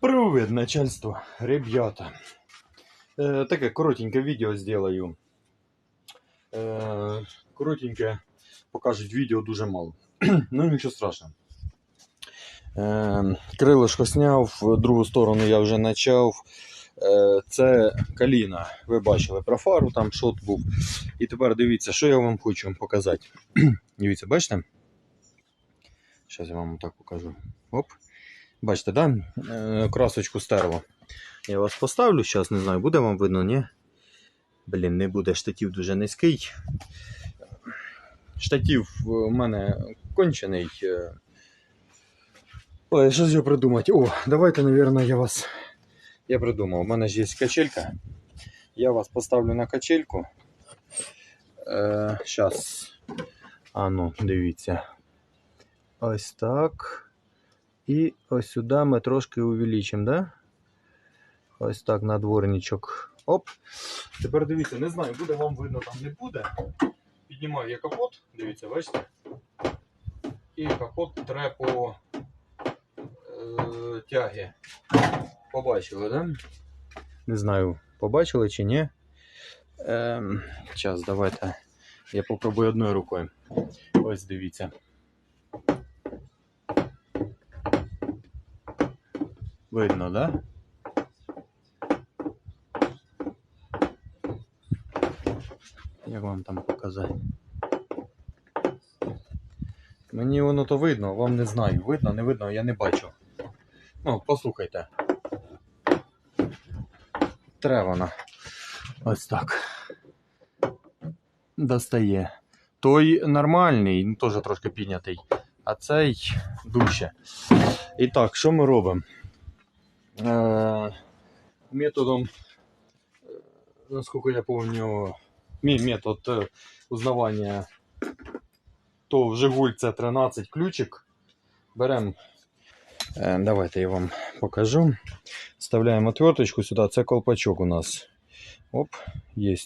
Привет, начальство, ребята. Э, таке коротеньке відео сделаю. Е, коротеньке покажуть відео дуже мало. ну нічого страшного. Е, крилишко сняв, в другу сторону я вже почав. Е, це каліна. Ви бачили про фару, там шот був. І тепер дивіться, що я вам хочу показати. дивіться, бачите? Зараз я вам так покажу. Оп. Бачите, да? Е, красочку стерло. Я вас поставлю, зараз не знаю, буде вам видно, ні? Блін, не буде, штатів дуже низький. Штатів у мене кончений. е. Ой, що ж я придумати? О, давайте, мабуть, я вас. Я придумав. У мене ж є качелька. Я вас поставлю на качельку. Е, А ну, дивіться. Ось так. І ось сюди ми трошки увеличимо, да? Ось так на дворничок. Оп. Тепер дивіться, не знаю, буде вам видно, там не буде. Піднімаю я капот, дивіться, бачите? І капот тре по е, тяги. Побачили, да? Не знаю, побачили чи ні. Ем, Зараз, давайте. Я попробую одною рукою. Ось дивіться. Видно, да? Як вам там показати? Мені воно то видно, вам не знаю. Видно, не видно, я не бачу. Ну, послухайте. Тре вона. Ось так. Достає. Той нормальний, теж трошки піднятий, а цей дужче. І так, що ми робимо? Е, методом, е, наскільки я пам'ятаю, мій метод е, узнавання, то в Жигуль це 13 ключик. Беремо, е, давайте я вам покажу. Вставляємо отверточку сюди, це колпачок у нас. Оп, є.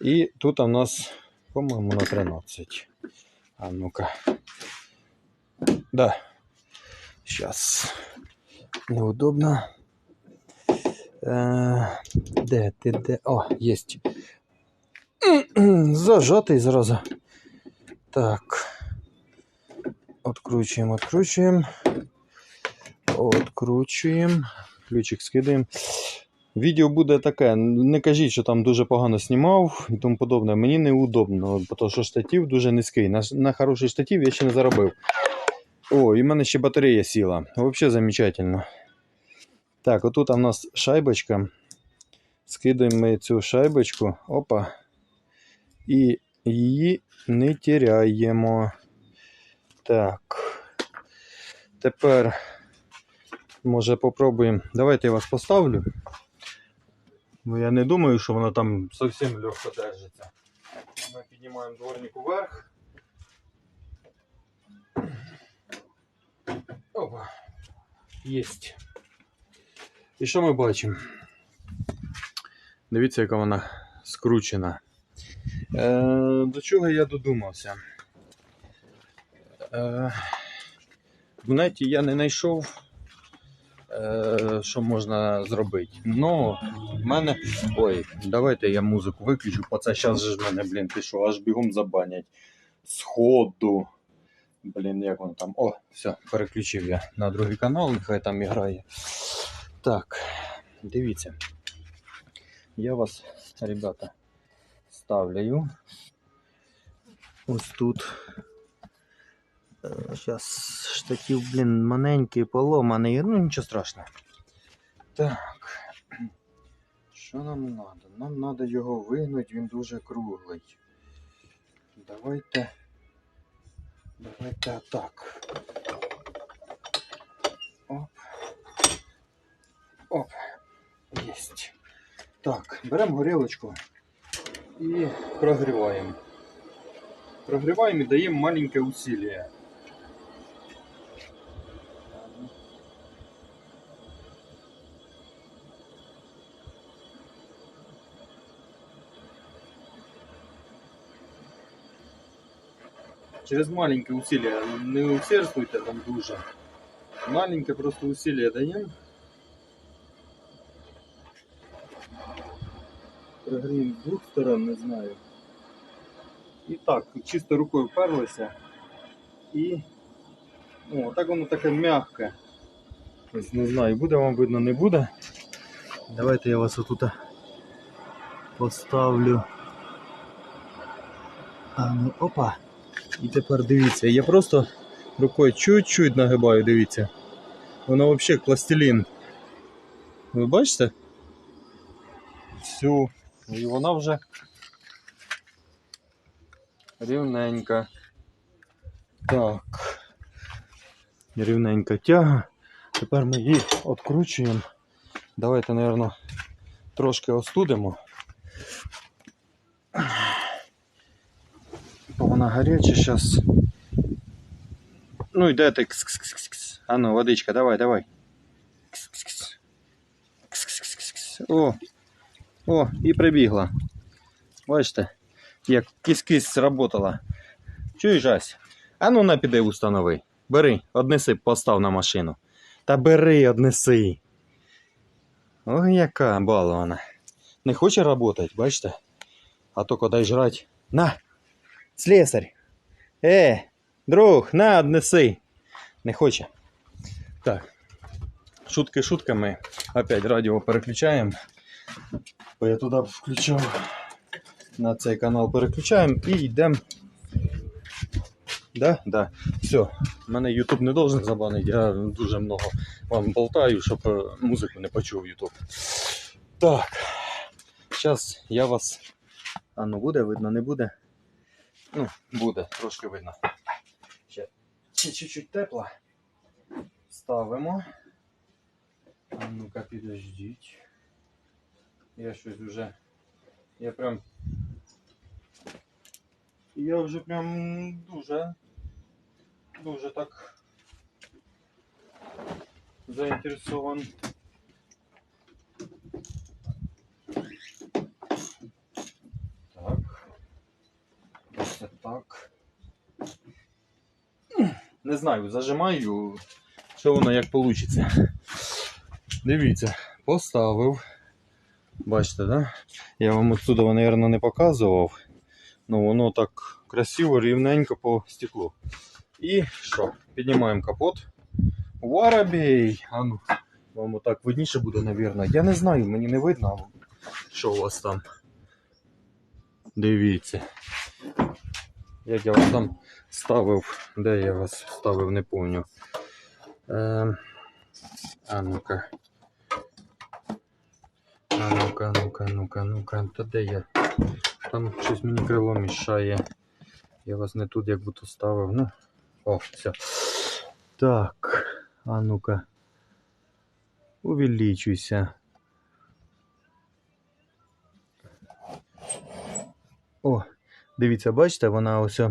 І тут у нас, по-моєму, на 13. А ну-ка. Да. Сейчас. Неудобно. Е, де ти де? О, єсть. Зажатий зразу. Так. Откручуємо, откручуємо. Откручуємо. Ключик скидаємо. Відео буде таке. Не кажіть, що там дуже погано знімав і тому подобне. Мені неудобно, тому що штатив дуже низький. На, на хороший штатив я ще не заробив. О, і в мене ще батарея сіла. Взагалі замечательно. Так, отут у нас шайбочка. Скидаємо ми цю шайбочку. Опа. І її не тіряємо. Так. Тепер, може, попробуємо. Давайте я вас поставлю. Бо я не думаю, що вона там зовсім легко держиться. Ми піднімаємо дворник вверх. Опа. Єсть. І що ми бачимо? Дивіться, яка вона скручена. Е, до чого я додумався? Е, в неті я не знайшов, е, що можна зробити. Ну, в мене. Ой, давайте я музику виключу, бо це зараз ж мене, блін, що, аж бігом забанять. Сходу. Блін, як воно там. О, все, переключив я на другий канал, нехай там і грає. Так, дивіться. Я вас, ребята, ставляю. Ось тут. Зараз штатив, блін, маленький, поломаний, ну нічого страшного. Так. Що нам треба? Нам треба його вигнути, він дуже круглий. Давайте. Давайте так. Оп. Оп. Єсть. Так, беремо горілочку і прогріваємо. Прогріваємо і даємо маленьке усилие. через маленьке усилие. Не усердствуйте там дуже. маленькое просто усилие даємо. Прогрім з двох сторон, не знаю. и так, чисто рукой перлися. и о, так оно такое мягкое, Ось Не знаю, будет вам видно, не будет. Давайте я вас вот отут поставлю. А ну опа. І тепер дивіться, я просто рукою чуть-чуть нагибаю, дивіться. Воно взагалі пластилін. Ви бачите? Всю. І вона вже рівненька. Так. Рівненька тяга. Тепер ми її відкручуємо. Давайте, мабуть, трошки остудимо. Бо вона гаряча зараз. Ну йде кс-кс-кс-кс. А ну, водичка, давай, давай. О, о, і прибігла. Бачите, як кис-кис сработала. Чуєш, Ась? А ну на піди установи. Бери, однеси, постав на машину. Та бери, однеси. Ой, яка балована. Не хоче работать, бачите? А то дай жрать. На! Слесарь! Е, друг, на, однеси. Не хоче. Так. Шутки шутками. Опять радіо переключаємо. Бо я туди включав. На цей канал переключаємо і йдемо. Да? Да. Все. Мене YouTube не должен забанити. Я дуже много вам болтаю, щоб е, музику не почув YouTube. Так. Зараз я вас. А ну буде, видно, не буде. Ну, буде, трошки видно. Ще, чуть-чуть тепло. Ставимо. А ну-ка, підождіть. Я щось вже. Я прям. Я вже прям дуже. Дуже так. Заінтересован. Ось так. Не знаю, зажимаю, що воно як вийде. Дивіться, поставив. Бачите, да? Я вам отсюда, мабуть, не показував. Ну воно так красиво, рівненько по стеклу. І що? Піднімаємо капот. Воробей! А ну, вам отак видніше буде, мабуть. Я не знаю, мені не видно, що у вас там. Дивіться. Як я вас там ставив. Де я вас ставив, не пам'ятаю. Е, а ну-ка. А ну-ка, ну-ка, ну-ка, ну-ка. Та де я? Там щось мені крило мішає. Я вас не тут як будто ставив. Ну. О, все. Так. А ну-ка. Увеличуйся. Дивіться, бачите, вона ось.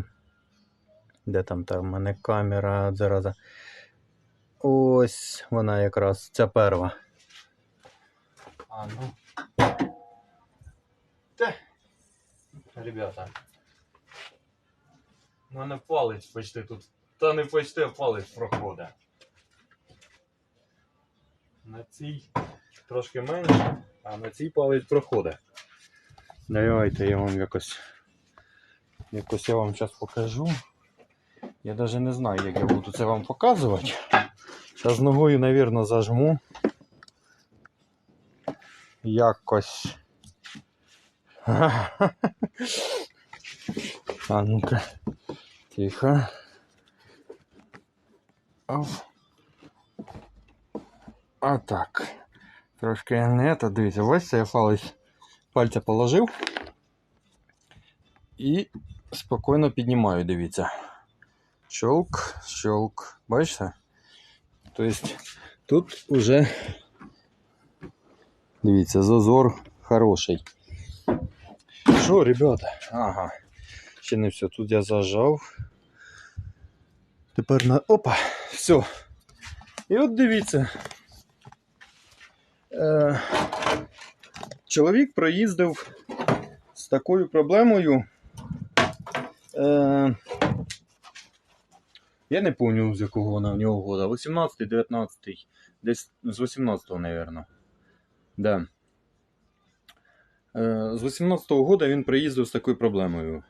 Де там та в мене камера зараза. Ось вона якраз ця перва. А ну. Те. Ребята. У мене палець почти тут. Та не почти, а палець проходить. На цій трошки менше, а на цій палець проходить. Давайте я вам якось. Якось я вам зараз покажу. Я навіть не знаю, як я буду це вам показувати. Зараз ногою, мабуть, зажму. Якось. А ну-ка. Тихо. А так. Трошки не це, дивіться, ось це я палець пальця положив. І спокійно піднімаю, дивіться. Щелк, щелк. Бачите? Тобто тут уже, дивіться, зазор хороший. Що, ребята? Ага. Ще не все. Тут я зажав. Тепер на. Опа! Все. І от дивіться. Е... Чоловік проїздив з такою проблемою. Е... Я не пам'ятаю, з якого вона в нього года. 18-й, 19 Десь з 18-го, мабуть. Да. Е, З 18-го года він приїздив з такою проблемою.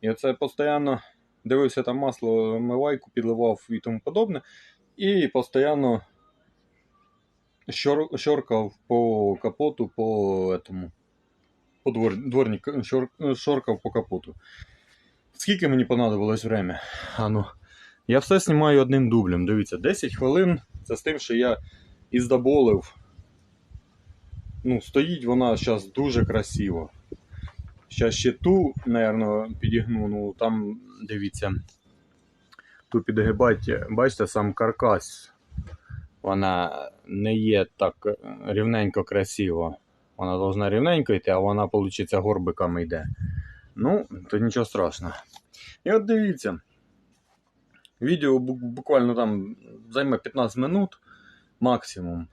І оце постійно дивився там масло, мивайку, підливав і тому подобне. І постійно щор, щоркав по капоту, по этому. По двор, дворник щор, шоркав по капоту. Скільки мені понадобилось время? А ну, я все знімаю одним дублем. Дивіться, 10 хвилин. Це з тим, що я іздоболив. Ну, стоїть вона зараз дуже красиво. Зараз ще ту, напевно, підігну, ну там, дивіться, ту підгибать, бачите, сам каркас. Вона не є так рівненько красиво. Вона повинна рівненько йти, а вона, виходить, горбиками йде. Ну, то нічого страшного. І от дивіться. Відео буквально там займе 15 минут максимум.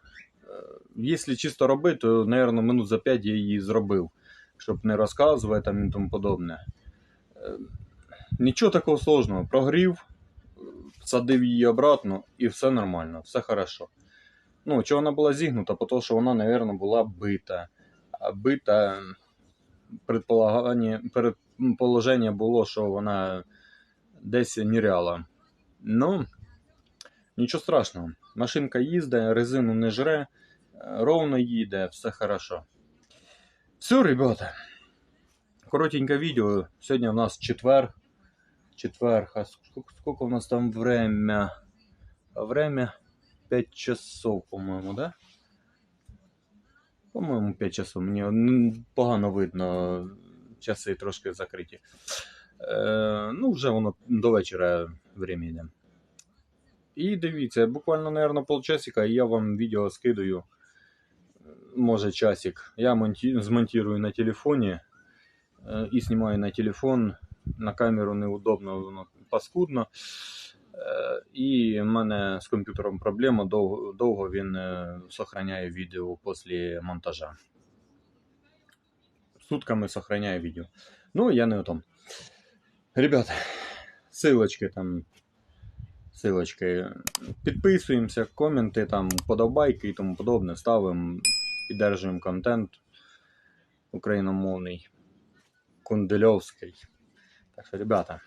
Якщо чисто робити, то, мабуть, минут за 5 я її зробив, щоб не розказувати там і тому подобне. Е, Нічого такого сложного. Прогрів, садив її обратно і все нормально, все хорошо. Ну, чого вона була зігнута, тому що вона, мабуть, була бита. А бита предположення було, що вона десь ніряла. Ну, нічого страшного. Машинка їздить, резину не жре, е, ровно їде, все хорошо. Все, ребята. Коротеньке відео. Сьогодні у нас четвер. Четвер. А сколько у нас там время? Время 5 часов, по-моєму, да? По-моєму, 5 часов. Мені погано видно. Часи трошки закриті. Е, ну, вже воно до вечора время йде. І дивіться, буквально, наверное, полчасика, і я вам відео скидаю. Може, часик. Я монті... змонтирую на телефоні е, і знімаю на телефон. На камеру неудобно, воно паскудно. Е, І в мене з комп'ютером проблема, довго, довго він сохраняє відео після монтажа. Сутками сохраняє відео. Ну, я не о том. Ребят, ссылочки там. Ссылочки. Підписуємося, коменти, там, подобайки і тому подобне. Ставимо, піддержуємо контент україномовний, кундельовський. Так що, ребята.